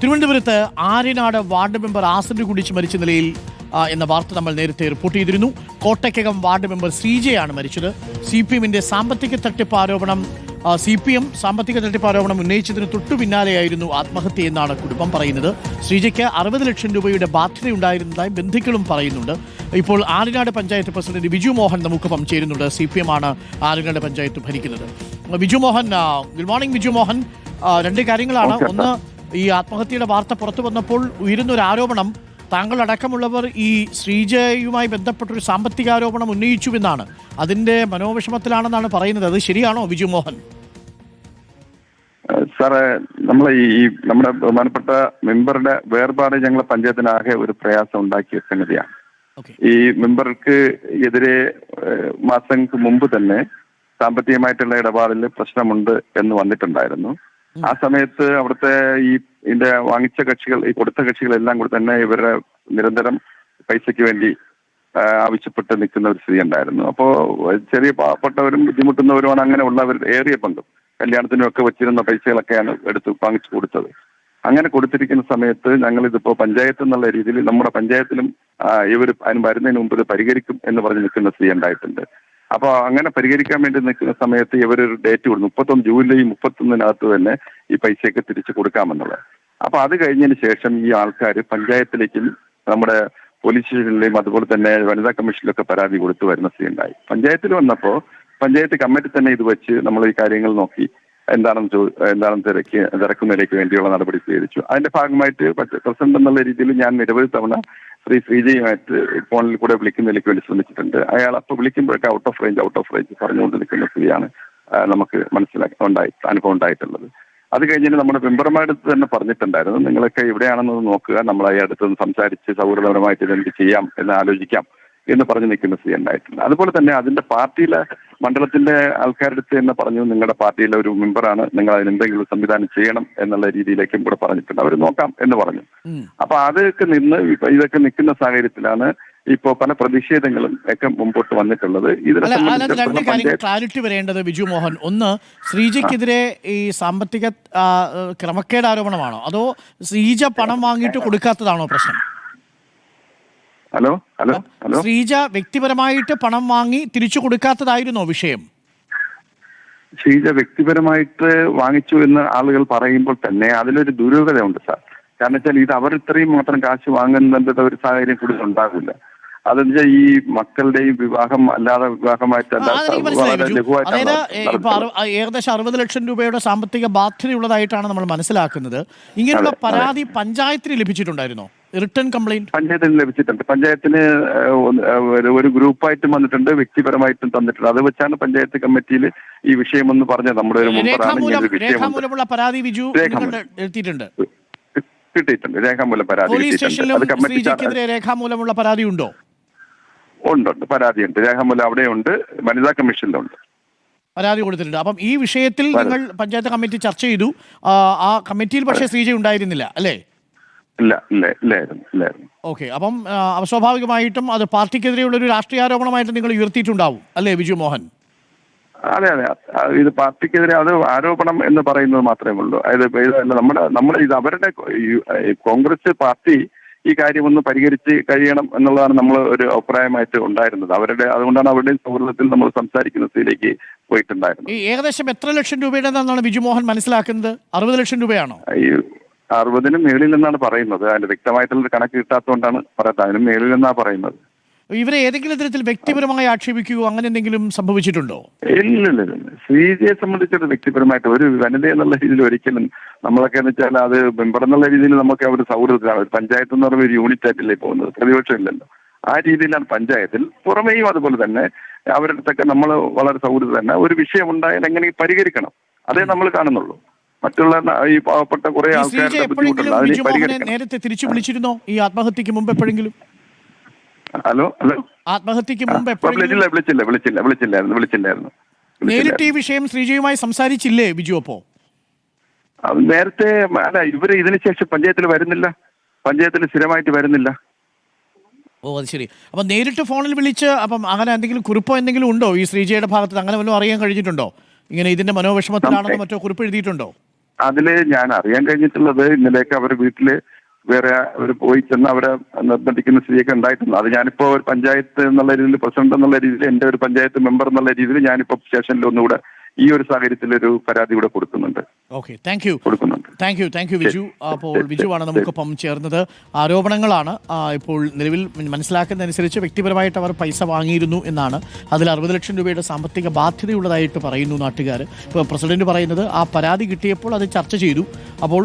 തിരുവനന്തപുരത്ത് Aryanad ward member acid കുടിച്ച് മരിച്ച നിലയിൽ എന്ന വാർത്ത നമ്മൾ നേരത്തെ റിപ്പോർട്ട് ചെയ്തിരുന്നു. കോട്ടയ്ക്കകം വാർഡ് മെമ്പർ ശ്രീജയാണ് മരിച്ചത്. സി പി എമ്മിന്റെ സാമ്പത്തിക തട്ടിപ്പ് ആരോപണം സി പി എം സാമ്പത്തിക തട്ടിപ്പ് ആരോപണം ഉന്നയിച്ചതിന് തൊട്ടു പിന്നാലെയായിരുന്നു ആത്മഹത്യ എന്നാണ് കുടുംബം പറയുന്നത്. ശ്രീജയ്ക്ക് അറുപത് ലക്ഷം രൂപയുടെ ബാധ്യതയുണ്ടായിരുന്നതായി ബന്ധുക്കളും പറയുന്നുണ്ട്. ഇപ്പോൾ ആര്യനാട് പഞ്ചായത്ത് പ്രസിഡന്റ് ബിജു മോഹൻ നമുക്കൊപ്പം ചേരുന്നുണ്ട് സി പി എം ആണ് ആര്യനാട് പഞ്ചായത്ത് ഭരിക്കുന്നത്. Biju Mohan good morning Biju Mohan. രണ്ട് കാര്യങ്ങളാണ്. ഒന്ന് ഈ ആത്മഹത്യയുടെ വാർത്ത പുറത്തു വന്നപ്പോൾ ഉയരുന്നൊരു ആരോപണം. താങ്കൾ അടക്കമുള്ളവർ ഈ ശ്രീജയുമായി ബന്ധപ്പെട്ടൊരു സാമ്പത്തിക ആരോപണം ഉന്നയിച്ചുവെന്നാണ്. അതിന്റെ മനോവിഷമത്തിലാണെന്നാണ് പറയുന്നത്. അത് ശരിയാണോ വിജു മോഹൻ? സാറേ നമ്മളെ ഈ നമ്മുടെ ബഹുമാനപ്പെട്ട മെമ്പറുടെ വേർപാട് ഞങ്ങൾ പഞ്ചായത്തിനാകെ ഒരു പ്രയാസം ഉണ്ടാക്കിയ സംഗതിയാണ്. ഈ മെമ്പർക്ക് എതിരെ മാസങ്ങൾക്ക് മുമ്പ് തന്നെ സാമ്പത്തികമായിട്ടുള്ള ഇടപാടിൽ പ്രശ്നമുണ്ട് എന്ന് വന്നിട്ടുണ്ടായിരുന്നു. ആ സമയത്ത് അവിടുത്തെ ഈ ഇതിന്റെ വാങ്ങിച്ച കക്ഷികൾ ഈ കൊടുത്ത കക്ഷികളെല്ലാം കൂടി തന്നെ ഇവരുടെ നിരന്തരം പൈസയ്ക്ക് വേണ്ടി ആവശ്യപ്പെട്ട് നിൽക്കുന്ന ഒരു സ്ഥിതി ഉണ്ടായിരുന്നു. അപ്പോൾ ചെറിയ പാവപ്പെട്ടവരും ബുദ്ധിമുട്ടുന്നവരുമാണ് അങ്ങനെ ഉള്ളവർ ഏറിയ പങ്കും. കല്യാണത്തിനും ഒക്കെ വെച്ചിരുന്ന പൈസകളൊക്കെയാണ് എടുത്ത് വാങ്ങിച്ചു കൊടുത്തത്. അങ്ങനെ കൊടുത്തിരിക്കുന്ന സമയത്ത് ഞങ്ങൾ ഇതിപ്പോ പഞ്ചായത്ത് എന്നുള്ള രീതിയിൽ നമ്മുടെ പഞ്ചായത്തിലും ഇവർ അതിന് വരുന്നതിന് മുമ്പ് ഇത് പരിഹരിക്കും എന്ന് പറഞ്ഞ് നിൽക്കുന്ന സ്ഥിതി ഉണ്ടായിട്ടുണ്ട്. അപ്പോൾ അങ്ങനെ പരിഹരിക്കാൻ വേണ്ടി നിൽക്കുന്ന സമയത്ത് ഇവരൊരു ഡേറ്റ് കൊടുത്തു. മുപ്പത്തൊന്ന് ജൂലൈ മുപ്പത്തൊന്നിനകത്ത് തന്നെ ഈ പൈസയൊക്കെ തിരിച്ചു കൊടുക്കാമെന്നുള്ളത്. അപ്പൊ അത് കഴിഞ്ഞതിന് ശേഷം ഈ ആൾക്കാർ പഞ്ചായത്തിലേക്കും നമ്മുടെ പോലീസ് സ്റ്റേഷനിലെയും അതുപോലെ തന്നെ വനിതാ കമ്മീഷനിലൊക്കെ പരാതി കൊടുത്തു വരുന്ന സ്ഥിതി ഉണ്ടായി. പഞ്ചായത്തിൽ വന്നപ്പോ പഞ്ചായത്ത് കമ്മിറ്റി തന്നെ ഇത് വെച്ച് നമ്മൾ ഈ കാര്യങ്ങൾ നോക്കി എന്താണെന്ന് ചോ എന്താണെന്ന് തിരക്ക് തിരക്കുന്നതിലേക്ക് വേണ്ടിയുള്ള നടപടി സ്വീകരിച്ചു. അതിന്റെ ഭാഗമായിട്ട് പ്രസിഡന്റ് എന്നുള്ള രീതിയിൽ ഞാൻ നിരവധി തവണ ശ്രീ ശ്രീജയുമായിട്ട് ഫോണിൽ കൂടെ വിളിക്കുന്നതിലേക്ക് വേണ്ടി ശ്രമിച്ചിട്ടുണ്ട്. അയാൾ അപ്പോൾ വിളിക്കുമ്പോഴൊക്കെ out of range out of range പറഞ്ഞുകൊണ്ട് നിൽക്കുന്ന സ്ഥിതിയാണ് നമുക്ക് മനസ്സിലാക്കി ഉണ്ടായി അനുഭവം ഉണ്ടായിട്ടുള്ളത്. അത് കഴിഞ്ഞിട്ട് നമ്മുടെ മെമ്പർമാരുടെ അടുത്ത് തന്നെ പറഞ്ഞിട്ടുണ്ടായിരുന്നു നിങ്ങളൊക്കെ എവിടെയാണെന്ന് നോക്കുക നമ്മൾ അയാൾ അടുത്ത് സംസാരിച്ച് സൗഹൃദപരമായിട്ട് ഇതെന്ത് ചെയ്യാം എന്ന് ആലോചിക്കാം. എന്ന് പറഞ്ഞു നിൽക്കുന്ന സ്ഥിതി ഉണ്ടായിട്ടുണ്ട്. അതുപോലെ തന്നെ അതിന്റെ പാർട്ടിയിലെ മണ്ഡലത്തിന്റെ ആൾക്കാരുടെ അടുത്ത് തന്നെ പറഞ്ഞു നിങ്ങളുടെ പാർട്ടിയിലെ ഒരു മെമ്പറാണ് നിങ്ങൾ അതിന് എന്തെങ്കിലും സംവിധാനം ചെയ്യണം എന്നുള്ള രീതിയിലേക്കും കൂടെ പറഞ്ഞിട്ടുണ്ട്. അവർ നോക്കാം എന്ന് പറഞ്ഞു. അപ്പൊ അതൊക്കെ നിന്ന് ഇതൊക്കെ നിൽക്കുന്ന സാഹചര്യത്തിലാണ് ഇപ്പോ പല പ്രതിഷേധങ്ങളും ഒക്കെ മുമ്പോട്ട് വന്നിട്ടുള്ളത്. ഇതിനെ രണ്ട് കാര്യങ്ങൾ ക്ലാരിറ്റി വരേണ്ടത് ബിജു മോഹൻ. ഒന്ന് ശ്രീജയ്ക്കെതിരെ ഈ സാമ്പത്തിക ക്രമക്കേട് ആരോപണമാണോ അതോ ശ്രീജ പണം വാങ്ങിയിട്ട് കൊടുക്കാത്തതാണോ പ്രശ്നം? Hello hello hello. ശ്രീജ വ്യക്തിപരമായിട്ട് പണം വാങ്ങി തിരിച്ചു കൊടുക്കാത്തതായിരുന്നോ വിഷയം? ശ്രീജ വ്യക്തിപരമായിട്ട് വാങ്ങിച്ചു എന്ന് ആളുകൾ പറയുമ്പോൾ തന്നെ അതിലൊരു ദുരൂഹതയുണ്ട് സാർ. കാരണം വെച്ചാൽ ഇത് അവർ ഇത്രയും മാത്രം കാശ് വാങ്ങുന്നതിന്റെ ഒരു സാഹചര്യം കൂടുതൽ ഉണ്ടാകില്ല അതെന്ന് വെച്ചാൽ ഈ മക്കളുടെയും വിവാഹം അല്ലാതെ വിവാഹമായിട്ടല്ല ഏകദേശം അറുപത് ലക്ഷം രൂപയുടെ സാമ്പത്തിക ബാധ്യതയുള്ളതായിട്ടാണ് നമ്മൾ മനസ്സിലാക്കുന്നത്. ഇങ്ങനെയുള്ള. പരാതി പഞ്ചായത്തിന് ലഭിച്ചിട്ടുണ്ടായിരുന്നോ? റിട്ടേൺ കംപ്ലൈന്റ് പഞ്ചായത്തിന് ലഭിച്ചിട്ടുണ്ട്. പഞ്ചായത്തിന് ഒരു- ഗ്രൂപ്പായിട്ടും വന്നിട്ടുണ്ട് വ്യക്തിപരമായിട്ടും തന്നിട്ടുണ്ട്. അത് വെച്ചാണ് പഞ്ചായത്ത് കമ്മിറ്റിയിൽ ഈ വിഷയം എന്ന് പറഞ്ഞത്. നമ്മുടെ രേഖാമൂലമുള്ള പരാതി വിജു എത്തിയിട്ടുണ്ട് കിട്ടിയിട്ടുണ്ട്. രേഖാമൂലം പരാതി പോലീസ് സ്റ്റേഷനിലും രേഖാമൂലമുള്ള പരാതി ഉണ്ടോ? ഉണ്ട് ഉണ്ട്. പരാതിയുണ്ട്. രേഖാമൂലം അവിടെയുണ്ട്. വനിതാ കമ്മീഷനിലുണ്ട്. പരാതി കൊടുത്തിട്ടുണ്ട്. അപ്പം ഈ വിഷയത്തിൽ നിങ്ങൾ പഞ്ചായത്ത് കമ്മിറ്റി ചർച്ച ചെയ്തു. ആ, ആ കമ്മിറ്റിയിൽ പക്ഷേ ശ്രീജ ഉണ്ടായിരുന്നില്ല അല്ലേ? ഇല്ല ഇല്ല ഇല്ലായിരുന്നു ഇല്ലായിരുന്നു. ഓക്കെ അപ്പം സ്വാഭാവികമായിട്ടും അത് പാർട്ടിക്കെതിരെയുള്ള ഒരു രാഷ്ട്രീയ ആരോപണമായിട്ട് നിങ്ങൾ ഉയർത്തിയിട്ടുണ്ടാവും അല്ലേ ബിജു മോഹൻ? അതെ അതെ ഇത് പാർട്ടിക്കെതിരെ അത് ആരോപണം എന്ന് പറയുന്നത് മാത്രമേ ഉള്ളൂ. അതായത് ഇതല്ല നമ്മുടെ നമ്മുടെ ഇത് അവരുടെ കോൺഗ്രസ് പാർട്ടി ഈ കാര്യം ഒന്ന് പരിഹരിച്ച് കഴിയണം എന്നുള്ളതാണ് നമ്മൾ ഒരു അഭിപ്രായമായിട്ട് ഉണ്ടായിരുന്നത്. അവരുടെ അതുകൊണ്ടാണ് അവരുടെ സൗഹൃദത്തിൽ നമ്മൾ സംസാരിക്കുന്ന സ്ഥിതിയിലേക്ക് പോയിട്ടുണ്ടായിരുന്നത് ഏകദേശം എത്ര ലക്ഷം രൂപയുടെ ബിജു മോഹൻ മനസ്സിലാക്കുന്നത്? അറുപത് ലക്ഷം രൂപയാണോ? അറുപതിനും മേളിൽ എന്നാണ് പറയുന്നത്. അതിന്റെ വ്യക്തമായിട്ടുള്ള കണക്ക് കിട്ടാത്തതുകൊണ്ടാണ് പറയാത്ത അതിനും മേളിൽ എന്നാണ് പറയുന്നത്. ഇവരെ ഏതെങ്കിലും തരത്തിൽ വ്യക്തിപരമായി ആക്ഷേപിക്കുകയോ അങ്ങനെ എന്തെങ്കിലും സംഭവിച്ചിട്ടുണ്ടോ? ഇല്ല ഇല്ല ശ്രീജയെ സംബന്ധിച്ചിട്ട് വ്യക്തിപരമായിട്ട് ഒരു വനിത എന്നുള്ള രീതിയിൽ ഒരിക്കലും നമ്മളൊക്കെ എന്ന് വെച്ചാൽ അത് എന്നുള്ള രീതിയിൽ നമുക്ക് അവർ സൗഹൃദത്തിലാണ് ഒരു പഞ്ചായത്ത് എന്ന് പറയുന്ന ഒരു യൂണിറ്റ് ആയിട്ടല്ലേ പോകുന്നത്. പ്രതിപക്ഷം ഇല്ലല്ലോ. ആ രീതിയിലാണ് പഞ്ചായത്തിൽ പുറമേയും അതുപോലെ തന്നെ അവരുടെ അടുത്തൊക്കെ നമ്മൾ വളരെ സൗഹൃദം തന്നെ ഒരു വിഷയം ഉണ്ടായാൽ എങ്ങനെ പരിഹരിക്കണം? അതേ നമ്മൾ കാണുന്നുള്ളൂ. മറ്റുള്ള ഈ പാവപ്പെട്ട കുറെ ആൾക്കാരുടെ ബുദ്ധിമുട്ടുണ്ട് അതിനെ പരിഹരിക്കണം. നേരത്തെ തിരിച്ചു വിളിച്ചിരുന്നോ? ഈ ആത്മഹത്യക്ക് മുമ്പ് എപ്പോഴെങ്കിലും? Hello hello. ആത്മഹത്യക്ക് മുമ്പ് വിളിച്ചില്ല വിളിച്ചില്ല വിളിച്ചില്ല വിളിച്ചില്ലായിരുന്നു വിളിച്ചില്ലായിരുന്നു നേരിട്ട് ഈ വിഷയം ശ്രീജയുമായി സംസാരിച്ചില്ലേ ബിജു അപ്പോ? നേരത്തെ അല്ല ഇവർ ഇതിനുശേഷം പഞ്ചായത്തിൽ വരുന്നില്ല. പഞ്ചായത്തിൽ സ്ഥിരമായിട്ട് വരുന്നില്ല. ഓ അത് ശരി. അപ്പൊ നേരിട്ട് ഫോണിൽ വിളിച്ച് അപ്പം അങ്ങനെ എന്തെങ്കിലും കുറിപ്പോ എന്തെങ്കിലും ഉണ്ടോ? ഈ ശ്രീജയുടെ ഭാഗത്ത് അങ്ങനെ വല്ലതും അറിയാൻ കഴിഞ്ഞിട്ടുണ്ടോ? ഇങ്ങനെ ഇതിന്റെ മനോവിഷമത്തിലാണെന്ന് മറ്റോ കുറിപ്പ് എഴുതിയിട്ടുണ്ടോ? അതിൽ ഞാൻ അറിയാൻ കഴിഞ്ഞിട്ടുള്ളത് ഇന്നലേക്ക് അവർ വീട്ടിൽ വേറെ അവർ പോയി ചെന്ന് അവരെ നിർബന്ധിക്കുന്ന സ്ഥിതിയൊക്കെ ഉണ്ടായിട്ടുണ്ട്. അത് ഞാനിപ്പോ ഒരു പഞ്ചായത്ത് എന്നുള്ള രീതിയിൽ പ്രസിഡന്റ് എന്നുള്ള രീതിയിൽ എന്റെ ഒരു പഞ്ചായത്ത് മെമ്പർ എന്നുള്ള രീതിയിൽ ഞാനിപ്പോ സ്റ്റേഷനിൽ ഒന്നുകൂടെ ഈ ഒരു സാഹചര്യത്തിൽ ഒരു പരാതി ഇവിടെ കൊടുക്കുന്നുണ്ട്. Okay thank you thank you thank you Viju. അപ്പോൾ വിജുവാണ് നമുക്കൊപ്പം ചേർന്നത്. ആരോപണങ്ങളാണ് ഇപ്പോൾ നിലവിൽ മനസ്സിലാക്കുന്നതനുസരിച്ച് വ്യക്തിപരമായിട്ട് അവർ പൈസ വാങ്ങിയിരുന്നു എന്നാണ്. അതിൽ അറുപത് ലക്ഷം രൂപയുടെ സാമ്പത്തിക ബാധ്യതയുള്ളതായിട്ട് പറയുന്നു നാട്ടുകാർ. ഇപ്പോൾ പ്രസിഡന്റ് പറയുന്നത് ആ പരാതി കിട്ടിയപ്പോൾ അത് ചർച്ച ചെയ്തു. അപ്പോൾ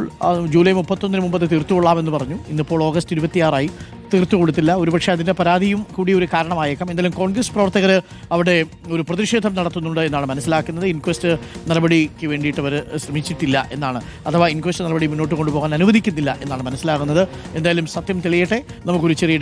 ജൂലൈ മുപ്പത്തൊന്നിന് മുമ്പ് അത് തീർത്തുകൊള്ളാമെന്ന് പറഞ്ഞു. ഇന്നിപ്പോൾ ഓഗസ്റ്റ് ഇരുപത്തിയാറായി. തീർത്തു കൊടുത്തില്ല. ഒരുപക്ഷെ അതിന്റെ പരാതിയും കൂടി ഒരു കാരണമായേക്കാം. എന്തായാലും കോൺഗ്രസ് പ്രവർത്തകർ അവിടെ ഒരു പ്രതിഷേധം നടത്തുന്നുണ്ട് എന്നാണ് മനസ്സിലാക്കുന്നത്. ഇൻക്വസ്റ്റ് നടപടിക്ക് വേണ്ടിയിട്ട് അവർ ശ്രമിച്ചിട്ടില്ല എന്നാണ്. അഥവാ ഇൻക്വസ്റ്റ് നടപടി മുന്നോട്ട് കൊണ്ടുപോകാൻ അനുവദിക്കുന്നില്ല എന്നാണ് മനസ്സിലാകുന്നത്. എന്തായാലും സത്യം തെളിയട്ടെ. നമുക്കൊരു ചെറിയ